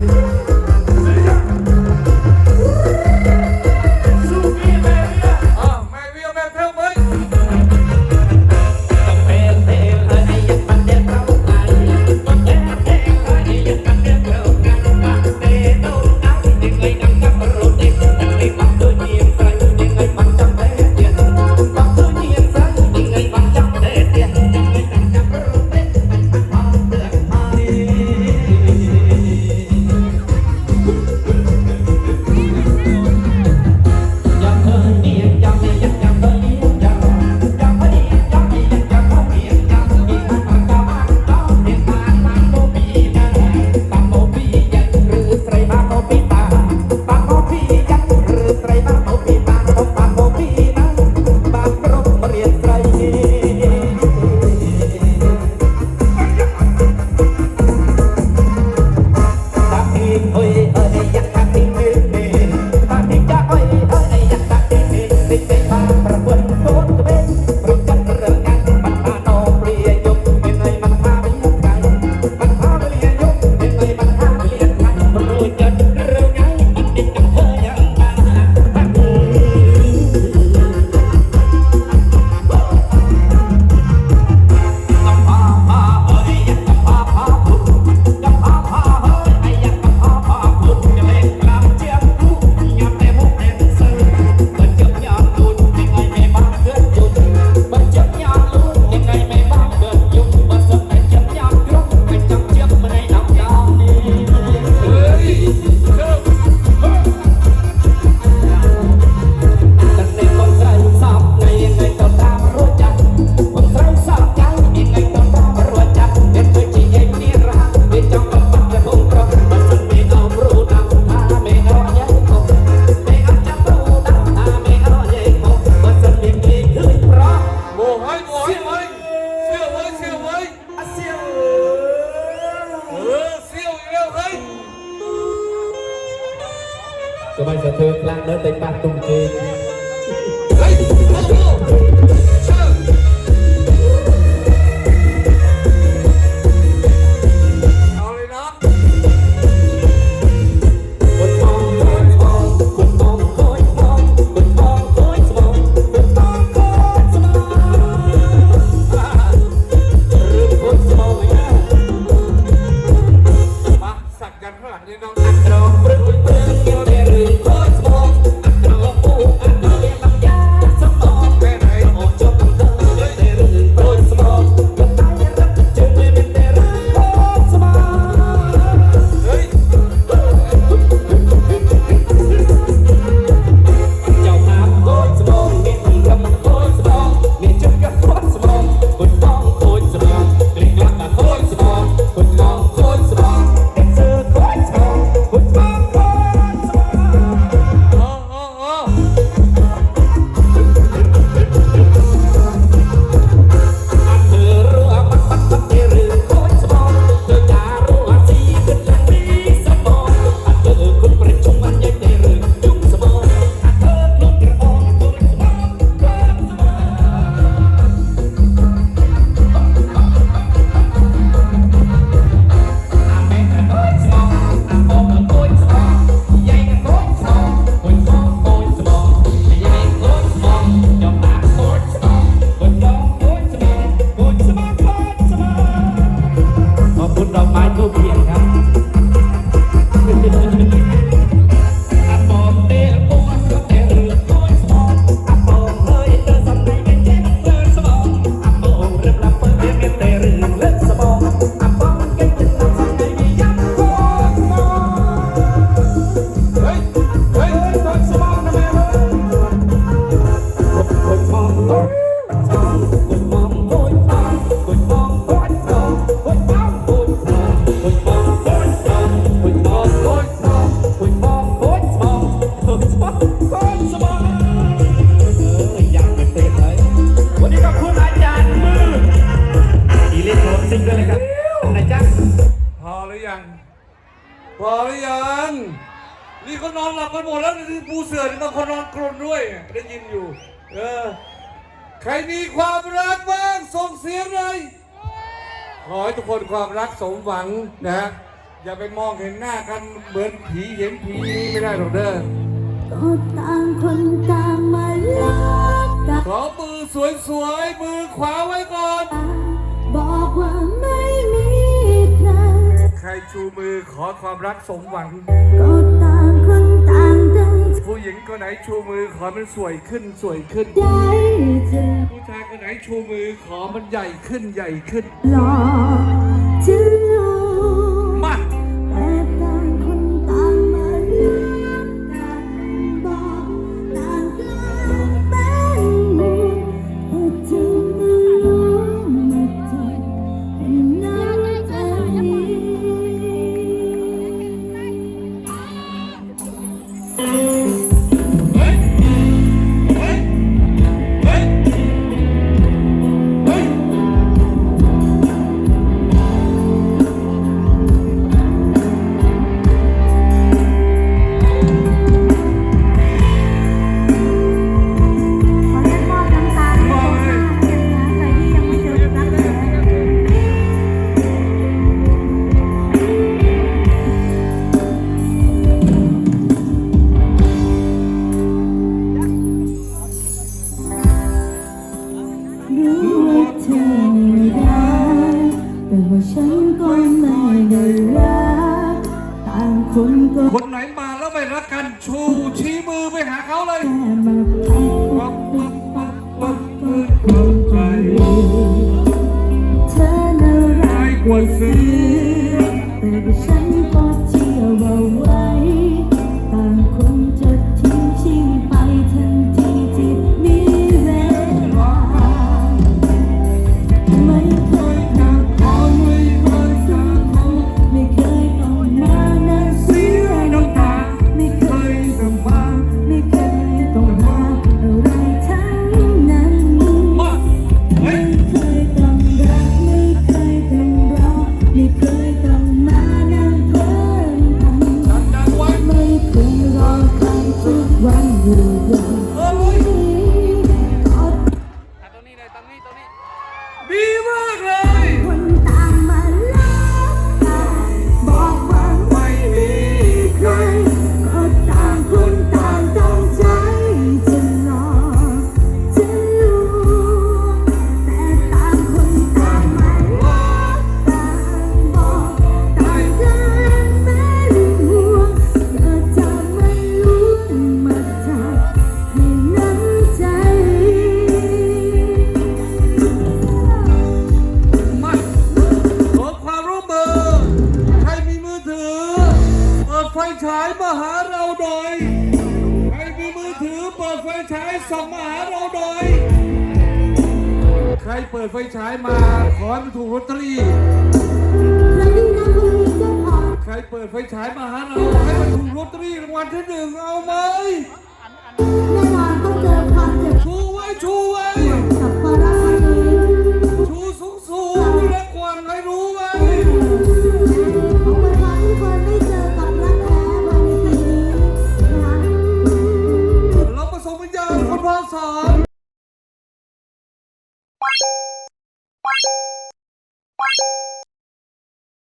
you. ខ្លាំងនៅតែប៉ះទុំជើង พอหรือยังนี่เขานอนหลับกันหมดแล้วนี่ปูเสือนี่ต้องคนนอนกรนด้วย ได้ยินอยู่ เออ ใครมีความรักบ้างส่งเสียงเลยขอให้ทุกคนความรักสมหวังนะฮะอย่าไปมองเห็นหน้ากันเหมือนผีเห็นผีไม่ได้หรอกเด้อก็ต่างคนต่างมาลักขอมือสวยๆมือขวาไว้ก่อน รชูมือขอความรักสมหวังผู้หญิงคนไหนชูมือขอมันสวยขึ้นสวยขึ้นผู้ชายคนไหนชูมือขอมันใหญ่ขึ้นใหญ่ขึ้น หลอ ไหนมาแล้วไม่รักกันชูชี้มือไปหาเขาเลยเธอน่ารักกว่าซื้อ ส่องมาหาเราหน่อย ใครเปิดไฟฉายมา ขอให้มัถูกลอตเตอรี่ ใครเปิดไฟฉายมาหาเราให้มันถูกลอตเตอรี่รางวัลที่หนึ่งเอาไหมแม่นานก็เจอพันเจ็บชูไว้ ชูไว้